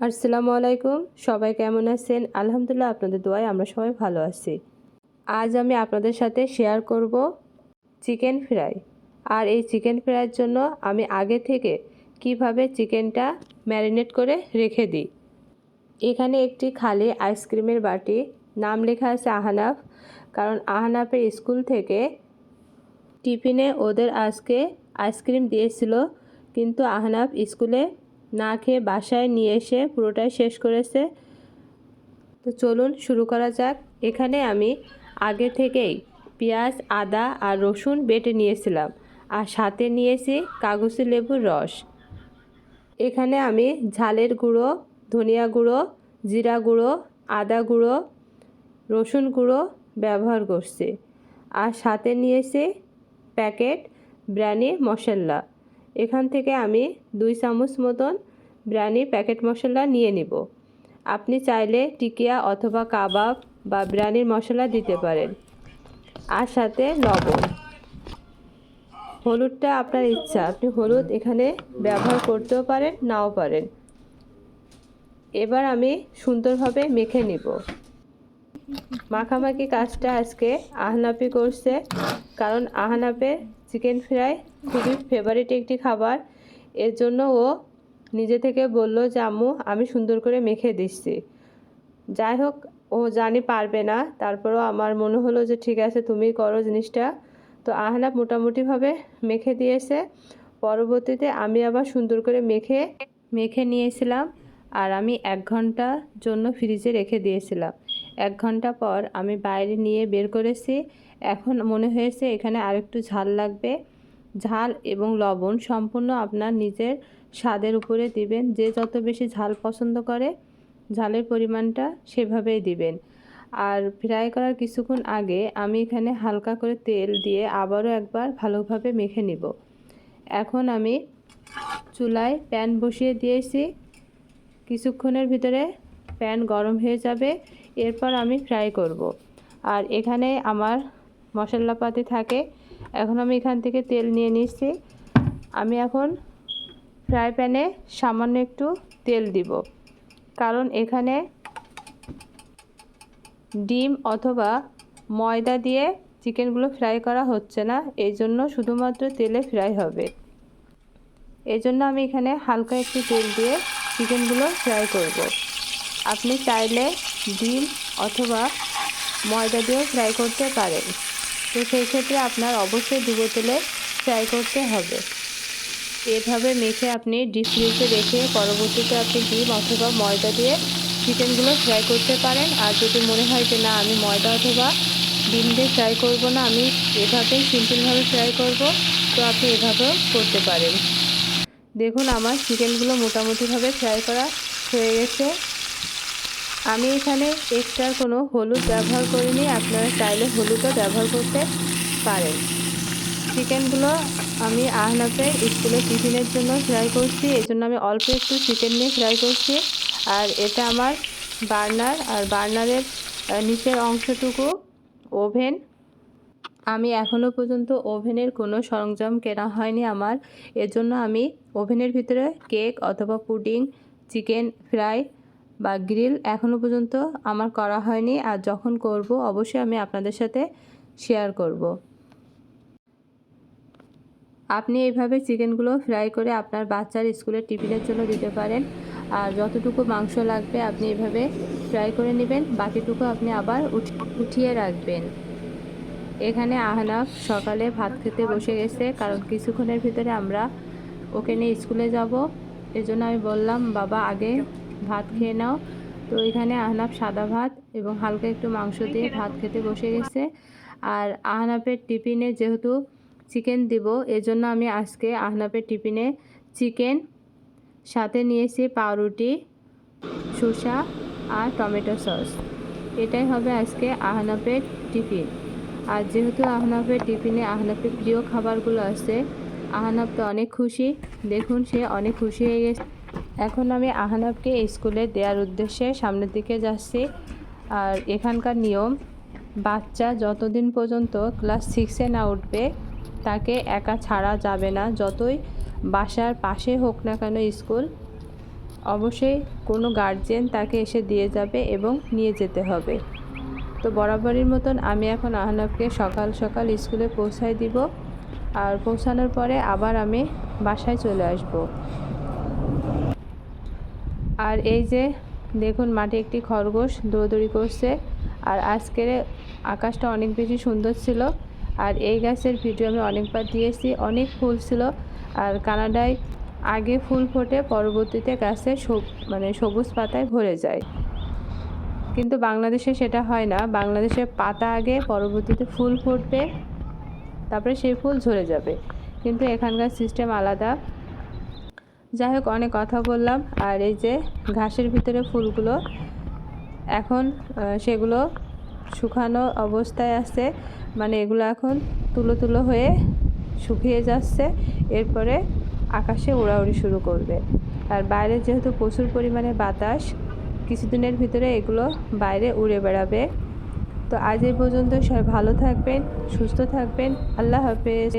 আসসালামু আলাইকুম। সবাই কেমন আছেন? আলহামদুলিল্লাহ আপনাদের দোয়ায় আমরা সবাই ভালো আছি। আজ আমি আপনাদের সাথে শেয়ার করব চিকেন ফ্রাই আর এই চিকেন ফ্রাইয়ের জন্য আমি আগে থেকে কীভাবে চিকেনটা ম্যারিনেট করে রেখে দিই। এখানে একটি খালি আইসক্রিমের বাটি, নাম লেখা আছে আহানাফ, কারণ আহানাফের স্কুল থেকে টিফিনে ওদের আজকে আইসক্রিম দিয়েছিল, কিন্তু আহনাফ স্কুলে না খেয়ে বাসায় নিয়ে এসে পুরোটাই শেষ করেছে। তো চলুন শুরু করা যাক। এখানে আমি আগে থেকেই পেঁয়াজ, আদা আর রসুন বেটে নিয়েছিলাম আর সাথে নিয়েছি কাগজি লেবুর রস। এখানে আমি ঝালের গুঁড়ো, ধনিয়া গুঁড়ো, জিরা গুঁড়ো, আদা গুঁড়ো, রসুন গুঁড়ো ব্যবহার করছি। আর সাথে নিয়েছি প্যাকেট বিরিয়ানি মশলা। এখান থেকে আমি দুই চামচ মতন বিরিয়ানি প্যাকেট মশলা নিয়ে নিব। আপনি চাইলে টিকিয়া অথবা কাবাব বা বিরিয়ানির মশলা দিতে পারেন। আর সাথে লবণ। হলুদটা আপনার ইচ্ছা। আপনি হলুদ এখানে ব্যবহার করতেও পারেন, নাও পারেন। এবার আমি সুন্দরভাবে মেখে নিব। মাখামাখি কাজটা আজকে আহনাপি করছে। কারণ আহনাপে চিকেন ফ্রাই খুবই ফেভারিট একটি খাবার। এর জন্য ও নিজে থেকে বলল যে, আম্মু, আমি সুন্দর করে মেখে দিচ্ছি। যাই হোক, ও জানি পারবে না। তারপরও আমার মনে হলো যে, ঠিক আছে, তুমি করো জিনিসটা। তো আহনাপ মোটামুটিভাবে মেখে দিয়েছে। পরবর্তীতে আমি আবার সুন্দর করে মেখে মেখে নিয়েছিলাম আর আমি এক ঘণ্টার জন্য ফ্রিজে রেখে দিয়েছিলাম। এক ঘণ্টা পর আমি বাইরে নিয়ে বের করেছি। এখন মনে হয়েছে এখানে আরেকটু ঝাল লাগবে। ঝাল এবং লবণ সম্পূর্ণ আপনার নিজের স্বাদের উপরে দিবেন। যে যত বেশি ঝাল পছন্দ করে, ঝালের পরিমাণটা সেভাবেই দিবেন। আর ফ্রাই করার কিছুক্ষণ আগে আমি এখানে হালকা করে তেল দিয়ে আবারও একবার ভালোভাবে মেখে নিব। এখন আমি চুলায় প্যান বসিয়ে দিয়েছি। কিছুক্ষণের ভিতরে প্যান গরম হয়ে যাবে। এরপর আমি ফ্রাই করব। আর এখানে আমার মশলাপাতি থাকে। এখন আমি এখান থেকে তেল নিয়ে নিচ্ছি। আমি এখন ফ্রাই প্যানে সামান্য একটু তেল দিব। কারণ এখানে ডিম অথবা ময়দা দিয়ে চিকেনগুলো ফ্রাই করা হচ্ছে না। এই জন্য শুধুমাত্র তেলে ফ্রাই হবে। এই জন্য আমি এখানে হালকা একটু তেল দিয়ে চিকেনগুলো ফ্রাই করব। আপনি চাইলে ডিম অথবা ময়দা দিয়েও ফ্রাই করতে পারেন। তো সেই ক্ষেত্রে আপনার অবশ্যই ডুবো তেলে ফ্রাই করতে হবে। এভাবে মেখে আপনি ডিপ ফ্রিজে রেখে পরবর্তীতে আপনি ডিম অথবা ময়দা দিয়ে চিকেনগুলো ফ্রাই করতে পারেন। আর যদি মনে হয় যে না, আমি ময়দা অথবা ডিম দিয়ে ফ্রাই করব না, আমি এভাবেই সিম্পলভাবে ফ্রাই করব, তো আপনি এভাবেও করতে পারেন। দেখুন, আমার চিকেনগুলো মোটামুটিভাবে ফ্রাই করা হয়ে গেছে। আমি এখানে এক্সট্রা কোনো হলুদ ব্যবহার করিনি, আপনারা চাইলে হলুদও ব্যবহার করতে পারেন। চিকেনগুলো আমি আহনাফের স্কুলে টিফিনের জন্য ফ্রাই করছি এই জন্য আমি অল্প একটু চিকেন নিয়ে ফ্রাই করছি। আর এটা আমার বার্নার, আর বার্নারের নিচের অংশটুকু ওভেন। আমি এখনও পর্যন্ত ওভেনের কোনো সরঞ্জাম কেনা হয়নি আমার এর জন্য আমি ওভেনের ভিতরে কেক অথবা পুডিং, চিকেন ফ্রাই বা গ্রিল এখনও পর্যন্ত আমার করা হয়নি আর যখন করব অবশ্যই আমি আপনাদের সাথে শেয়ার করব। আপনি এইভাবে চিকেনগুলো ফ্রাই করে আপনার বাচ্চার স্কুলের টিফিনের জন্য দিতে পারেন। আর যতটুকু মাংস লাগবে আপনি এভাবে ফ্রাই করে নেবেন, বাকিটুকু আপনি আবার উঠিয়ে রাখবেন। এখানে আহনাফ সকালে ভাত খেতে বসে গেছে, কারণ কিছুক্ষণের ভিতরে আমরা ওকে নিয়ে স্কুলে যাব। এজন্য আমি বললাম, বাবা, আগে ভাত খেয়ে নাও। তো এখানে আহনাফ সাদা ভাত এবং হালকা একটু মাংস দিয়ে ভাত খেতে বসে গেছে। আর আহনাফের টিফিনে যেহেতু চিকেন দিব, এজন্য আমি আজকে আহনাফের টিফিনে চিকেন, সাথে নিয়েছি পাউরুটি, শসা আর টমেটো সস। এটাই হবে আজকে আহনাফের টিফিন। আর যেহেতু আহনাফের টিফিনে আহনাফের প্রিয় খাবারগুলো আছে আহনাফ তো অনেক খুশি। দেখুন সে অনেক খুশি হয়ে গেছে। এখন আমি আহনাফকে স্কুলে দেওয়ার উদ্দেশ্যে সামনের দিকে যাচ্ছি। আর এখানকার নিয়ম, বাচ্চা যতদিন পর্যন্ত ক্লাস সিক্সে না উঠবে, তাকে একা ছাড়া যাবে না। যতই বাসার পাশে হোক না কেন স্কুল, অবশ্যই কোনো গার্জেন তাকে এসে দিয়ে যাবে এবং নিয়ে যেতে হবে। তো বরাবরের মতন আমি এখন আহনাবকে সকাল সকাল স্কুলে পৌঁছায় দিব। আর পৌঁছানোর পরে আবার আমি বাসায় চলে আসব। আর এই যে দেখুন, মাঠে একটি খরগোশ দৌড়দৌড়ি করছে। আর আজকের আকাশটা অনেক বেশি সুন্দর ছিল। আর এই গাছের ভিডিও আমি অনেকবার দিয়েছি, অনেক ফুল ছিল। আর কানাডায় আগে ফুল ফোটে, পরবর্তীতে গাছে মানে সবুজ পাতায় ভরে যায়। কিন্তু বাংলাদেশে সেটা হয় না। বাংলাদেশে পাতা আগে, পরবর্তীতে ফুল ফুটবে, তারপরে সেই ফুল ঝরে যাবে। কিন্তু এখানকার সিস্টেম আলাদা। যাই হোক, অনেক কথা বললাম। আর এই যে ঘাসের ভিতরে ফুলগুলো, এখন সেগুলো শুকানো অবস্থায় আছে। মানে এগুলো এখন তুলো তুলো হয়ে শুকিয়ে যাচ্ছে। এরপরে আকাশে উড়াউড়ি শুরু করবে। আর বাইরে যেহেতু প্রচুর পরিমাণে বাতাস, কিছুদিনের ভিতরে এগুলো বাইরে উড়ে বেড়াবে। তো আজ এই পর্যন্ত সবাই ভালো থাকবেন, সুস্থ থাকবেন। আল্লাহ হাফেজ।